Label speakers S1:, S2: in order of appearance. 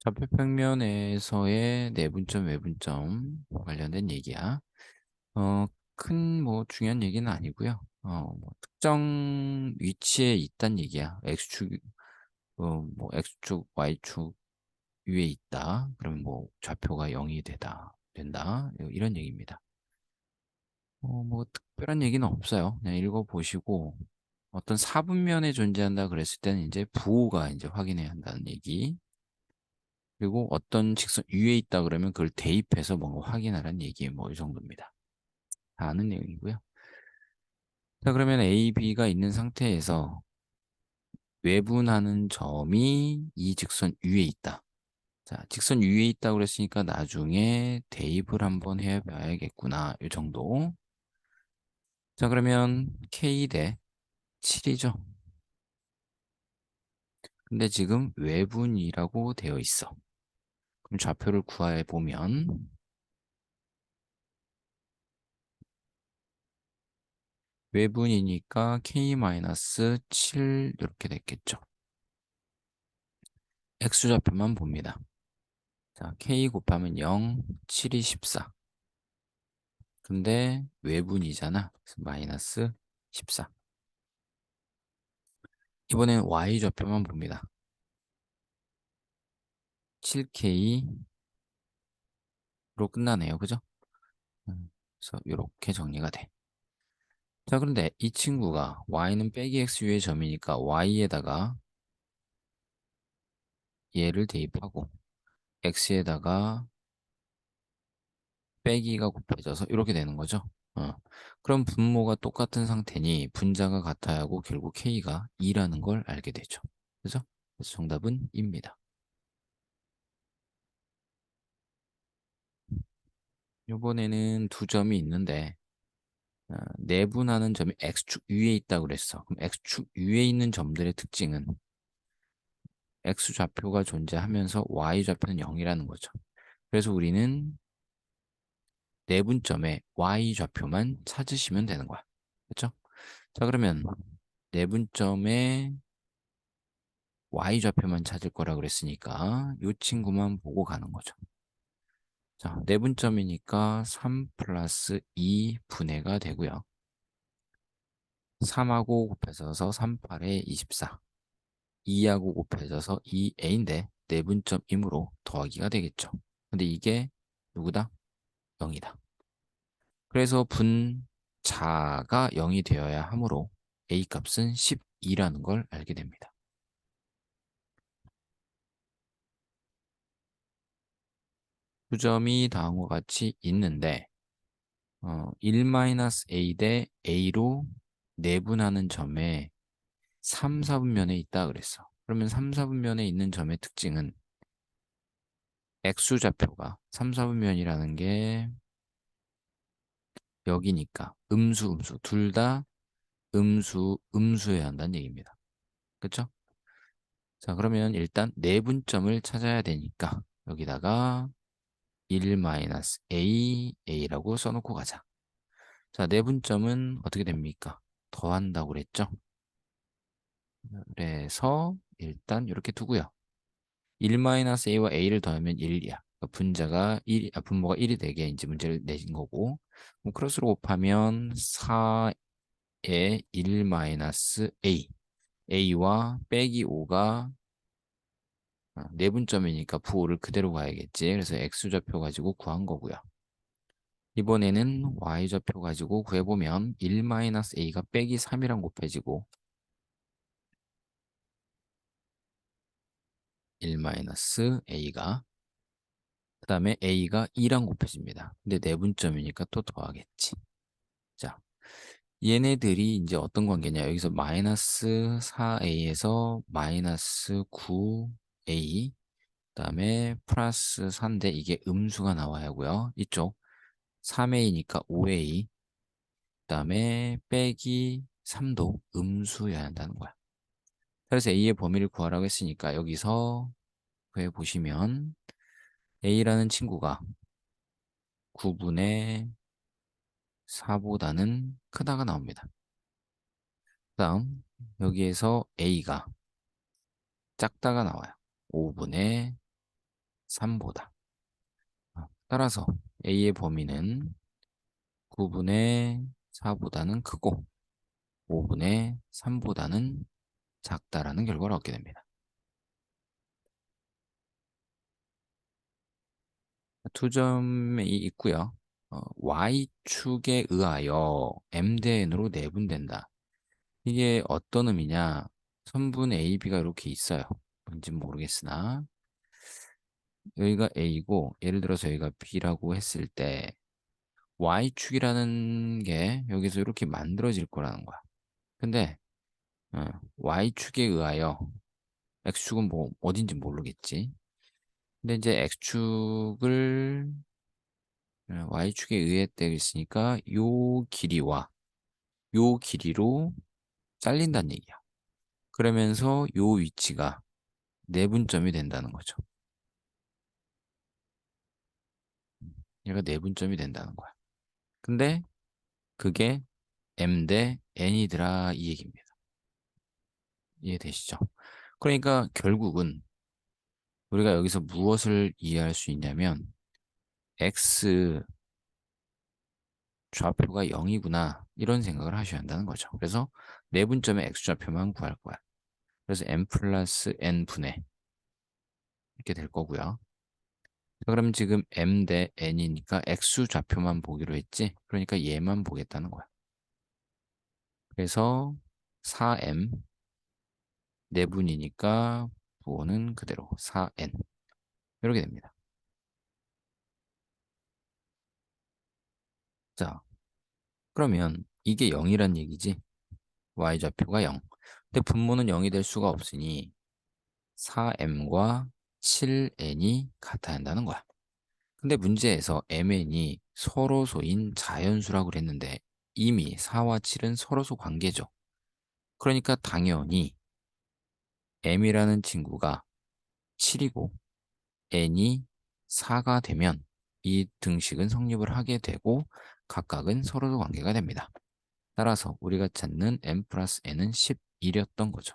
S1: 좌표평면에서의 내분점, 외분점 관련된 얘기야. 어, 큰 뭐 중요한 얘기는 아니고요. 어, 뭐 특정 위치에 있단 얘기야. x축, 어, 뭐 x축, y축 위에 있다. 그러면 뭐 좌표가 0이 되다, 된다. 이런 얘기입니다. 어, 뭐 특별한 얘기는 없어요. 그냥 읽어보시고 어떤 사분면에 존재한다 그랬을 때는 이제 부호가 이제 확인해야 한다는 얘기. 그리고 어떤 직선 위에 있다 그러면 그걸 대입해서 뭔가 확인하라는 얘기 뭐이 정도입니다. 다 아는 내용이고요. 자 그러면 A, B가 있는 상태에서 외분하는 점이 이 직선 위에 있다. 자 직선 위에 있다 그랬으니까 나중에 대입을 한번 해봐야겠구나 이 정도. 자 그러면 K 대 7이죠. 근데 지금 외분이라고 되어 있어. 그럼 좌표를 구해 보면 외분이니까 k-7 이렇게 됐겠죠. x좌표만 봅니다. 자, k 곱하면 0, 7이 14. 근데 외분이잖아. 마이너스 14. 이번엔 y좌표만 봅니다. 7k로 끝나네요. 그죠? 음, 그래서 이렇게 정리가 돼. 자, 그런데 이 친구가 y는 빼기 x 위의 점이니까 y에다가 얘를 대입하고 x에다가 빼기가 곱해져서 이렇게 되는 거죠. 어. 그럼 분모가 똑같은 상태니 분자가 같아야 하고 결국 k가 2라는 걸 알게 되죠. 그죠? 그래서 정답은 입니다. 이번에는 두 점이 있는데 어, 내분하는 점이 x축 위에 있다고 그랬어. 그럼 x축 위에 있는 점들의 특징은 x좌표가 존재하면서 y좌표는 0이라는 거죠. 그래서 우리는 내분점에 y좌표만 찾으시면 되는 거야. 그렇죠? 자 그러면 내분점에 y좌표만 찾을 거라 그랬으니까 이 친구만 보고 가는 거죠. 자, 내분점이니까 3 플러스 2 분해가 되고요. 3하고 곱해져서 3, 8에 24. 2하고 곱해져서 2a인데 내분점이므로 더하기가 되겠죠. 근데 이게 누구다? 0이다. 그래서 분자가 0이 되어야 하므로 a 값은 12라는 걸 알게 됩니다. 두 점이 다음과 같이 있는데 어, 1-a 대 a로 내분하는 점에 3, 4분면에 있다 그랬어. 그러면 3, 4분면에 있는 점의 특징은 x좌표가 3, 4분면이라는 게 여기니까 음수, 음수 둘 다 음수, 음수여야 한다는 얘기입니다. 그쵸? 자 그러면 일단 내분점을 찾아야 되니까 여기다가 1-a, a라고 써놓고 가자. 자, 내분점은 어떻게 됩니까? 더한다고 그랬죠? 그래서 일단 이렇게 두고요. 1-a와 a를 더하면 1이야. 그러니까 분자가 1, 아, 분모가 1이 되게 이제 문제를 내신 거고 뭐 크로스로 곱하면 4에 1-a a와 빼기 5가 내분점이니까 부호를 그대로 가야겠지. 그래서 x좌표 가지고 구한 거고요. 이번에는 y좌표 가지고 구해보면 1-a가 빼기 3이랑 곱해지고 1-a가 그 다음에 a가 2랑 곱해집니다. 근데 내분점이니까 또 더하겠지. 자, 얘네들이 이제 어떤 관계냐. 여기서 마이너스 4a에서 마이너스 9a 그 다음에 플러스 4인데 이게 음수가 나와야 하고요. 이쪽 3a니까 5a 그 다음에 빼기 3도 음수여야 한다는 거야. 그래서 a의 범위를 구하라고 했으니까 여기서 구해보시면 a라는 친구가 9분의 4보다는 크다가 나옵니다. 그 다음 여기에서 a가 작다가 나와요. 5분의 3보다. 어, 따라서 A의 범위는 9분의 4보다는 크고 5분의 3보다는 작다라는 결과를 얻게 됩니다. 두 점이 있고요. 어, Y축에 의하여 M 대 N으로 내분된다. 이게 어떤 의미냐? 선분 AB가 이렇게 있어요. 뭔지 모르겠으나 여기가 A고 예를 들어서 여기가 B라고 했을 때 Y축이라는 게 여기서 이렇게 만들어질 거라는 거야. 근데 어, Y축에 의하여 X축은 뭐 어딘지 모르겠지. 근데 이제 X축을 어, Y축에 의해 되어 있으니까 요 길이와 요 길이로 잘린다는 얘기야. 그러면서 요 위치가 내분점이 된다는 거죠. 얘가 내분점이 된다는 거야. 근데 그게 M 대 N이더라 이 얘기입니다. 이해되시죠? 그러니까 결국은 우리가 여기서 무엇을 이해할 수 있냐면 X 좌표가 0이구나 이런 생각을 하셔야 한다는 거죠. 그래서 내분점의 X 좌표만 구할 거야. 그래서 n 플러스 n 분의 이렇게 될 거고요. 그럼 지금 m 대 n이니까 x 좌표만 보기로 했지. 그러니까 얘만 보겠다는 거야. 그래서 4m 내분이니까 부호는 그대로 4n 이렇게 됩니다. 자, 그러면 이게 0이란 얘기지. y좌표가 0. 근데 분모는 0이 될 수가 없으니 4m과 7n이 같아야 한다는 거야. 근데 문제에서 mn이 서로소인 자연수라고 그랬는데 이미 4와 7은 서로소 관계죠. 그러니까 당연히 m이라는 친구가 7이고 n이 4가 되면 이 등식은 성립을 하게 되고 각각은 서로소 관계가 됩니다. 따라서 우리가 찾는 m 플러스 n은 11이었던 거죠.